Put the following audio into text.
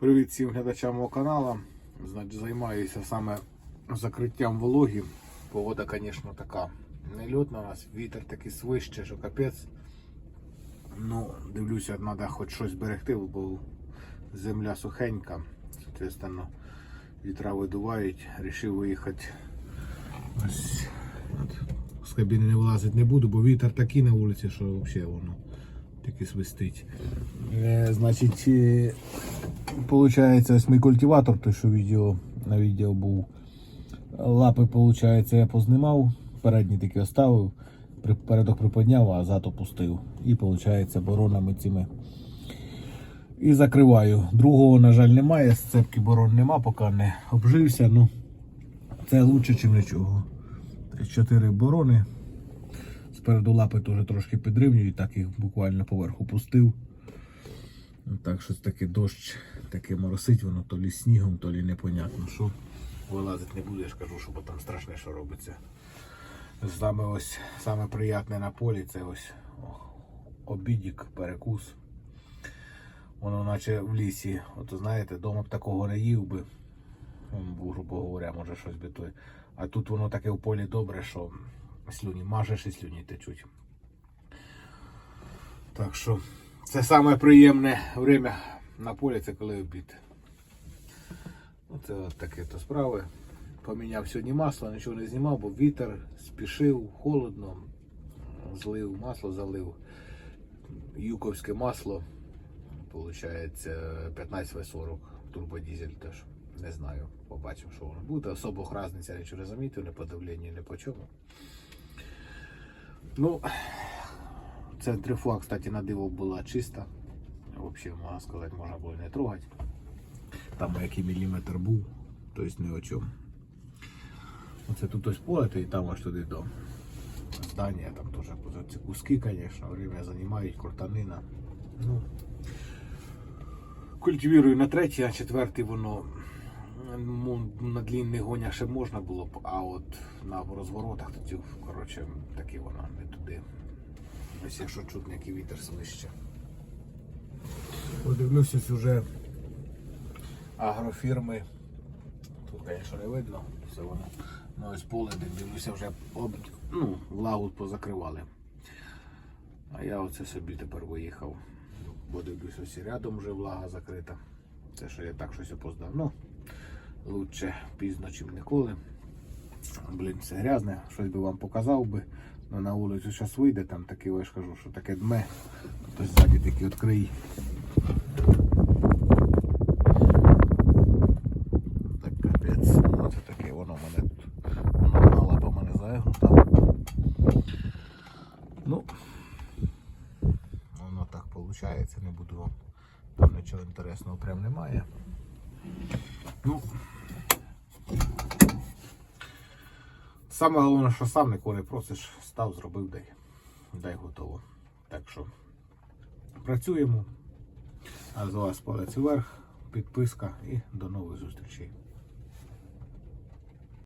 Привіт всім глядачам мого каналу. Значить, займаюся саме закриттям вологі. Погода, звісно, така нельотна у нас. Вітер такий свище, що капець. Ну, дивлюся, треба хоч щось берегти, бо земля сухенька. Соответственно, вітра видувають. Рішив виїхати. Ось. От. З кабіни не вилазити не буду, бо вітер такий на вулиці, що взагалі воно таки свистить. Е, значить, е, Получається, ось мій культиватор, той, що відео, на відео був. Лапи, получається, я познімав, передні такі оставив, передок приподняв, а зад опустив. І виходить, боронами цими. І закриваю. Другого, на жаль, немає, сцепки борон нема, поки не обжився. Ну, це краще, ніж нічого. Чотири борони. Спереду лапи теж трошки підрівнюють, так їх буквально поверху пустив. Ну, Так, щось таке дощ таке моросить, воно то лі снігом, то лі непонятно що. Вилазити не буду, я ж кажу, що бо там страшне, що робиться. Саме ось саме приятне на полі це ось обідік, перекус. Воно наче в лісі. От знаєте, дома б такого не їв би. Грубо говоря, може щось би той. А тут воно таке в полі добре, що слюні мажеш і слюні течуть. Так що це саме приємне время на полі, це коли обід. Оце от таке то справи. Поміняв сьогодні масло, нічого не знімав, бо вітер, спішив, холодно, злив масло, залив. Юковське масло, виходить, 15 В40 турбодізель теж. Не знаю, побачимо, що воно буде. Особо різниця нічого не замітив, не по давленню, не по чому. Ну, Центрифуга, кстати, на диво була чиста. Взагалі, можна сказати, можна було не трогати. Там який міліметр був, тобто не о чому. Оце тут ось поле, то і там аж туди до здання, там теж ці куски, звісно, время займають, куртанина. Ну, культивірую на третій, а четвертий воно на длінних гонях ще можна було б, а от на розворотах тоді, коротше, таки воно не туди. Ось якщо чутно, який вітер свище. Подивлюся вже агрофірми. Тут, звісно, не видно, все воно. Ну ось поле, де дивлюся, вже об, ну, влагу позакривали. А я оце собі тепер виїхав. Бо дивлюся, ось рядом вже влага закрита. Це що я так щось опоздав. Ну, лучше пізно, чим ніколи. Блін, все грязне, щось би вам показав би. Ну, на вулицю зараз вийде, там таке, я ж кажу, що таке дме. Хтось ззаді такий відкриє. Так капець. Ну, це таке, воно мене тут. Воно одна лапа мене загнута. Ну, воно так виходить, не буду вам. Там нічого інтересного прям немає. Ну, Саме головне, що сам нікого не просиш, став, зробив, дай, дай готово. Так що працюємо. А з вас палець вверх, підписка і до нових зустрічей.